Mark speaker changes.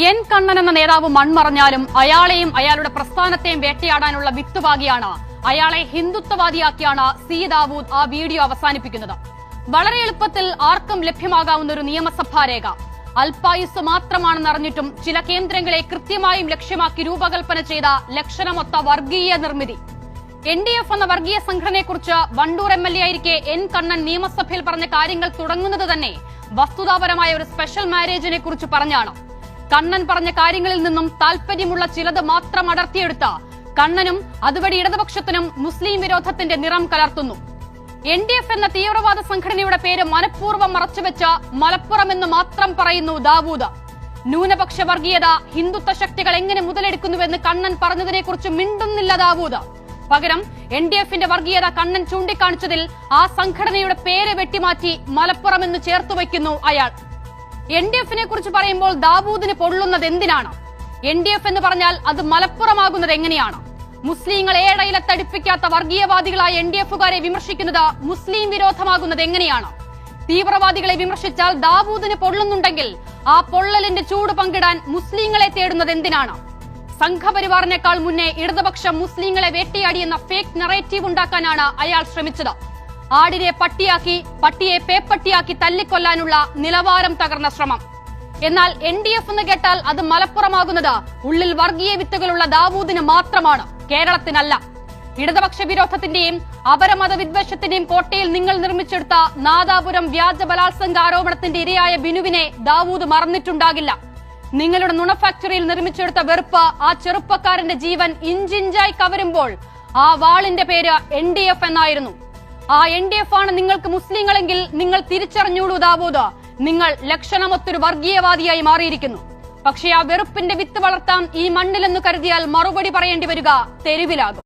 Speaker 1: N Kannan എന്ന നേതാവ് മൺമറഞ്ഞാലും അയാളെയും അയാളുടെ പ്രസ്ഥാനത്തെയും വേട്ടയാടാനുള്ള വിത്തുപാകിയാണ് അയാളെ ഹിന്ദുത്വവാദിയാക്കിയാണ് സി ദാവൂദ് ആ വീഡിയോ അവസാനിപ്പിക്കുന്നത്. വളരെ എളുപ്പത്തിൽ ആർക്കും ലഭ്യമാകാവുന്ന ഒരു നിയമസഭാ രേഖ. അൽപായുസ് മാത്രമാണെന്നറിഞ്ഞിട്ടും ചില കേന്ദ്രങ്ങളെ കൃത്യമായും ലക്ഷ്യമാക്കി രൂപകൽപ്പന ചെയ്ത ലക്ഷണമൊത്ത വർഗീയ നിർമ്മിതി. എൻ ഡി എഫ് എന്ന വർഗീയ സംഘടനയെക്കുറിച്ച് വണ്ടൂർ എം എൽ എ ആയിരിക്കെ എൻ കണ്ണൻ നിയമസഭയിൽ പറഞ്ഞ കാര്യങ്ങൾ തുടങ്ങുന്നത് തന്നെ വസ്തുതാപരമായ ഒരു സ്പെഷ്യൽ മാരേജിനെ കുറിച്ച് പറഞ്ഞാണ്. കണ്ണൻ പറഞ്ഞ കാര്യങ്ങളിൽ നിന്നും താല്പര്യമുള്ള ചിലത് മാത്രം അടർത്തിയെടുത്ത കണ്ണനും അതുവഴി ഇടതുപക്ഷത്തിനും മുസ്ലിം വിരോധത്തിന്റെ നിറം കലർത്തുന്നു. എൻ ഡി എഫ് എന്ന തീവ്രവാദ സംഘടനയുടെ പേര് മനഃപൂർവം മറച്ചുവെച്ച മലപ്പുറം എന്ന് മാത്രം പറയുന്നു ദാവൂദ്. ന്യൂനപക്ഷ വർഗീയത ഹിന്ദുത്വ ശക്തികൾ എങ്ങനെ മുതലെടുക്കുന്നുവെന്ന് കണ്ണൻ പറഞ്ഞതിനെക്കുറിച്ച് മിണ്ടുന്നില്ല ദാവൂദ്. പകരം എൻ ഡി എഫിന്റെ വർഗീയത കണ്ണൻ ചൂണ്ടിക്കാണിച്ചതിൽ ആ സംഘടനയുടെ പേര് വെട്ടിമാറ്റി മലപ്പുറം എന്ന് ചേർത്തു വയ്ക്കുന്നു അയാൾ. എൻ ഡി എഫിനെ കുറിച്ച് പറയുമ്പോൾ ദാവൂദിന് പൊള്ളുന്നത് എന്തിനാണ്? എൻ ഡി എഫ് എന്ന് പറഞ്ഞാൽ അത് മലപ്പുറമാകുന്നത് എങ്ങനെയാണ്? മുസ്ലിങ്ങൾ ഏഴയിലെ തടിപ്പിക്കാത്ത വർഗീയവാദികളായ എൻ ഡി എഫുകാരെ വിമർശിക്കുന്നത് മുസ്ലിം വിരോധമാകുന്നത് എങ്ങനെയാണ്? തീവ്രവാദികളെ വിമർശിച്ചാൽ ദാവൂദിന് പൊള്ളുന്നുണ്ടെങ്കിൽ ആ പൊള്ളലിന്റെ ചൂട് പങ്കിടാൻ മുസ്ലിങ്ങളെ തേടുന്നത് എന്തിനാണ്? സംഘപരിവാറിനേക്കാൾ മുന്നേ ഇടതുപക്ഷം മുസ്ലിങ്ങളെ വേട്ടയാടിയെന്ന ഫേക്ക് നറേറ്റീവ് ഉണ്ടാക്കാനാണ് അയാൾ ശ്രമിച്ചത്. ആടിനെ പട്ടിയാക്കി പട്ടിയെ പേപ്പട്ടിയാക്കി തല്ലിക്കൊല്ലാനുള്ള നിലവാരം തകർന്ന ശ്രമം. എന്നാൽ എൻ ഡി എഫ് എന്ന് കേട്ടാൽ അത് മലപ്പുറമാകുന്നത് ഉള്ളിൽ വർഗീയ വിത്തുകളുള്ള ദാവൂദിന് മാത്രമാണ് കേരളത്തിനല്ല. ഇടതുപക്ഷ വിരോധത്തിന്റെയും അപരമത വിദ്വേഷത്തിന്റെയും കോട്ടയിൽ നിങ്ങൾ നിർമ്മിച്ചെടുത്ത നാദാപുരം വ്യാജ ബലാത്സംഗ ആരോപണത്തിന്റെ ഇരയായ ബിനുവിനെ ദാവൂദ് മറന്നിട്ടുണ്ടാകില്ല. നിങ്ങളുടെ നുണ ഫാക്ടറിയിൽ നിർമ്മിച്ചെടുത്ത വെറുപ്പ് ആ ചെറുപ്പക്കാരന്റെ ജീവൻ ഇഞ്ചിഞ്ചായി കവരുമ്പോൾ ആ വാളിന്റെ പേര് എൻ ഡി എഫ് എന്നായിരുന്നു. ആ എൻ ഡി എഫ് ആണ് നിങ്ങൾക്ക് മുസ്ലിങ്ങളെങ്കിൽ നിങ്ങൾ തിരിച്ചറിഞ്ഞോളൂ ദാവൂദ്. നിങ്ങൾ ലക്ഷണമൊത്തൊരു വർഗീയവാദിയായി മാറിയിരിക്കുന്നു. പക്ഷേ ആ വെറുപ്പിന്റെ വിത്ത് വളർത്താം ഈ മണ്ണിലെന്ന് കരുതിയാൽ മറുപടി പറയേണ്ടി വരിക തെരുവിലാകും.